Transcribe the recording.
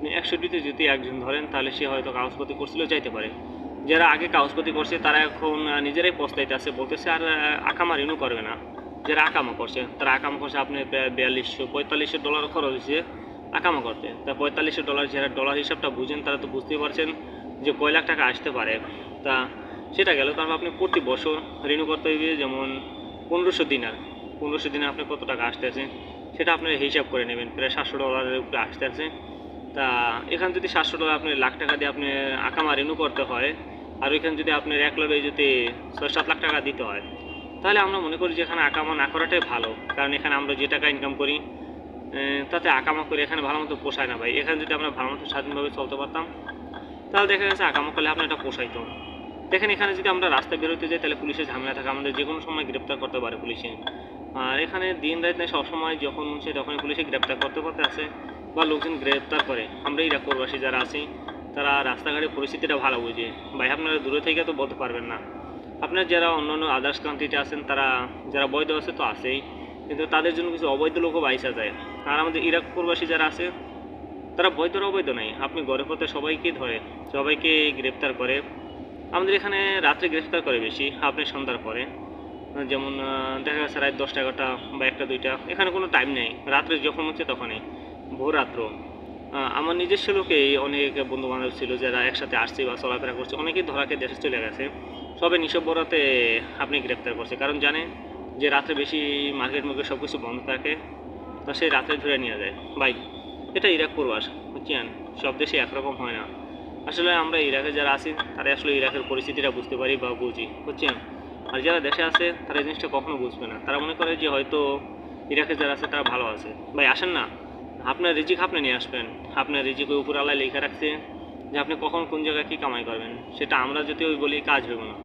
আপনি একষট্টিতে যদি একজন ধরেন তাহলে সে হয়তো কাগজপত্র করছিল যাইতে পারে। যারা আগে কাগজপত্র করছে তারা এখন নিজেরাই পস্তাইতে আছে বলতেছে আর আহ, আকামা রিনিউ করবে না। যারা আকামা করছে তারা আকামা করছে আপনি বিয়াল্লিশশো পঁয়তাল্লিশশো ডলার খরচ হয়েছে আকামা করতে। তা পঁয়তাল্লিশশো ডলার যারা ডলার হিসাবটা বুঝেন তারা তো বুঝতেই পারছেন যে কয় লাখ টাকা আসতে পারে। তা সেটা গেল তারপর আপনি প্রতি বছর রিনিউ করতে হইবে যেমন পনেরোশো দিনার। পনেরোশো দিনে আপনি কত টাকা আসতে আছে সেটা আপনি হিসাব করে নেবেন প্রায় সাতশো ডলারের উপরে আসতে আছে। তা এখানে যদি সাতশো টাকা আপনি লাখ টাকা দিয়ে আপনি আকামা রিনিউ করতে হয়, আর ওইখানে যদি আপনার এক লবে যদি ছয় সাত লাখ টাকা দিতে হয়, তাহলে আমরা মনে করি যে এখানে আকামা না করাটাই ভালো। কারণ এখানে আমরা যে টাকা ইনকাম করি তাতে আকামা করে এখানে ভালো মতো পোষায় না ভাই। এখানে যদি আমরা ভালো মতো স্বাধীনভাবে চলতে পারতাম, তাহলে দেখা গেছে আকামা করলে আপনার এটা পোষাইতো। দেখেন এখানে যদি আমরা রাস্তায় বেরোতে যাই, তাহলে পুলিশের ঝামেলা থাকে, আমাদের যে কোনো সময় গ্রেপ্তার করতে পারে পুলিশে। আর এখানে দিন রাত নেই, সবসময় যখন সে তখন পুলিশে গ্রেপ্তার করতে করতে আসে বা লোকজন গ্রেপ্তার করে। আমরা ইরাক প্রবাসী যারা আছি, তারা রাস্তাঘাটের পরিস্থিতিটা ভালো বুঝে। ভাই, আপনারা দূরে থেকে তো বলতে পারবেন না। আপনার যারা অন্য অন্য আদার্স কান্ট্রিতে আছেন, তারা যারা বৈধ আছে তো আছেই। কিন্তু তাদের জন্য কিছু অবৈধ লোকও বাইসা যায়। আর আমাদের ইরাক প্রবাসী যারা আছে, তারা বৈধ অবৈধ নাই আপনি গড়ে পথে সবাইকে ধরে, সবাইকে গ্রেপ্তার করে। আমাদের এখানে রাত্রে গ্রেফতার করে বেশি আপনি সন্ধ্যার পরে। যেমন দেখা গেছে রাত দশটা এগারোটা বা একটা দুইটা। এখানে কোনো টাইম নেই। রাত্রে যখন হচ্ছে তখনই। ভোর রাত্র আমার নিজস্ব লোকেই অনেক বন্ধু বান্ধব ছিল যারা একসাথে আসছে বা চলাফেরা করছে। অনেকেই ধরাকে দেশে চলে গেছে। সবে নিশব বরাতে আপনি গ্রেপ্তার করছে। কারণ জানে যে রাতে বেশি মার্কেট মুখে সব কিছু বন্ধ থাকে, তো সেই রাত্রে ধরে নিয়ে যায়। ভাই, এটা ইরাক পূর্বাস বুঝছেন? সব দেশে একরকম হয় না। আসলে আমরা ইরাকে যারা আছি তারা আসলে ইরাকের পরিস্থিতিটা বুঝতে পারি বা বুঝি, বুঝছেন? আর যারা দেশে আছে, তারা এই জিনিসটা কখনো বুঝবে না। তারা মনে করে যে হয়তো ইরাকে যারা আছে, তারা ভালো আছে। ভাই, আসেন না। আপনার রিজিক আপনি নিয়ে আসবেন। আপনার রিজিক ওই উপর আল্লাহ লেখা রাখছে যে আপনি কখন কোন জায়গায় কী কামাই করবেন। সেটা আমরা যদি ওই বলি কাজ হবে না।